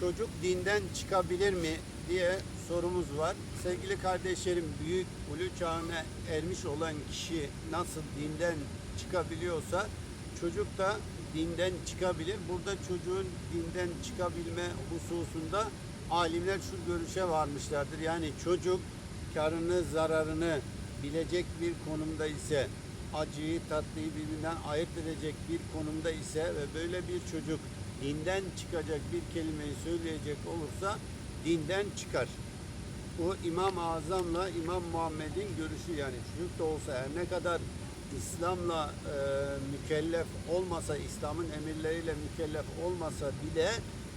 çocuk dinden çıkabilir mi diye sorumuz var. Sevgili kardeşlerim büyük ulu çağına ermiş olan kişi nasıl dinden çıkabiliyorsa çocuk da dinden çıkabilir. Burada çocuğun dinden çıkabilme hususunda alimler şu görüşe varmışlardır. Yani çocuk karını zararını bilecek bir konumda ise acıyı tatlıyı birbirinden ayırt edecek bir konumda ise ve böyle bir çocuk dinden çıkacak bir kelimeyi söyleyecek olursa dinden çıkar. Bu İmam-ı Azam'la İmam Muhammed'in görüşü yani çocuk da olsa her ne kadar İslam'la e, mükellef olmasa, İslam'ın emirleriyle mükellef olmasa bile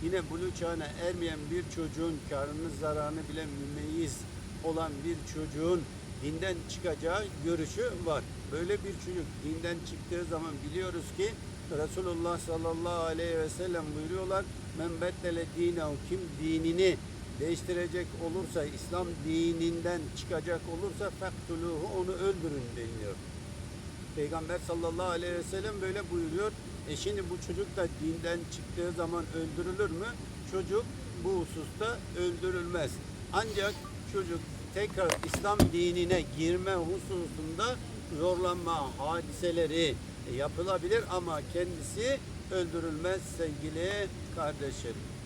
yine buluğ çağına ermeyen bir çocuğun karını zararını bile mümeyyiz olan bir çocuğun dinden çıkacağı görüşü var. Böyle bir çocuk dinden çıktığı zaman biliyoruz ki Resulullah sallallahu aleyhi ve sellem buyuruyorlar men beddele dinehu kim dinini değiştirecek olursa İslam dininden çıkacak olursa fektuluhu onu öldürün deniliyor. Peygamber sallallahu aleyhi ve sellem böyle buyuruyor. E şimdi bu çocuk da dinden çıktığı zaman öldürülür mü? Çocuk bu hususta öldürülmez. Ancak çocuk tekrar İslam dinine girme hususunda zorlanma hadiseleri yapılabilir ama kendisi öldürülmez sevgili kardeşlerim.